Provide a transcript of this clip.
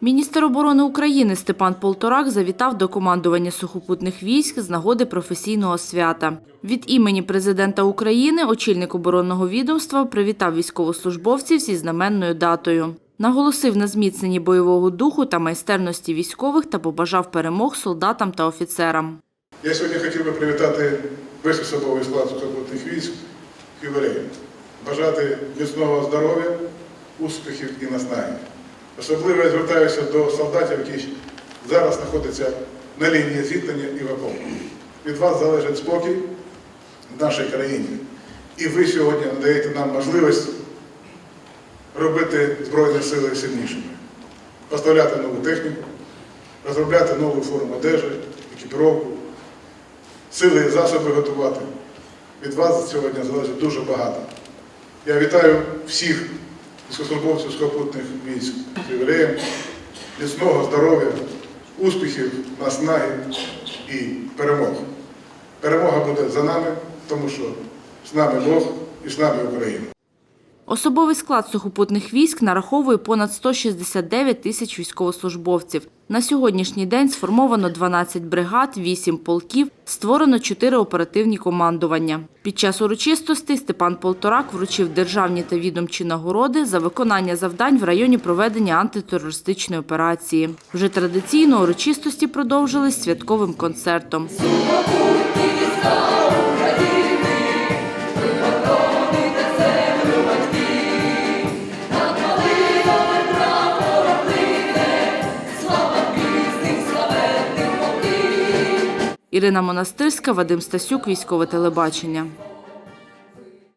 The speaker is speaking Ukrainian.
Міністр оборони України Степан Полторак завітав до командування сухопутних військ з нагоди професійного свята. Від імені президента України очільник оборонного відомства привітав військовослужбовців зі знаменною датою. Наголосив на зміцненні бойового духу та майстерності військових та побажав перемог солдатам та офіцерам. Я сьогодні хотів би привітати весь особовий склад сухопутних військ ювілеєм. Бажати міцного здоров'я, успіхів і наснаги. Особливо я звертаюся до солдатів, які зараз знаходяться на лінії зіткнення і в окопах. Від вас залежить спокій в нашій країні. І ви сьогодні надаєте нам можливість робити Збройні сили сильнішими, поставляти нову техніку, розробляти нову форму одежі, екіпіровку, сили і засоби готувати. Від вас сьогодні залежить дуже багато. Я вітаю всіх військовослужбовців сухопутних військ з ювілеєм, міцного здоров'я, успіхів, наснаги і перемог. Перемога буде за нами, тому що з нами Бог і з нами Україна. Особовий склад сухопутних військ нараховує понад 169 тисяч військовослужбовців. На сьогоднішній день сформовано 12 бригад, 8 полків, створено 4 оперативні командування. Під час урочистостей Степан Полторак вручив державні та відомчі нагороди за виконання завдань в районі проведення антитерористичної операції. Вже традиційно урочистості продовжились святковим концертом. Ірина Монастирська, Вадим Стасюк, військове телебачення.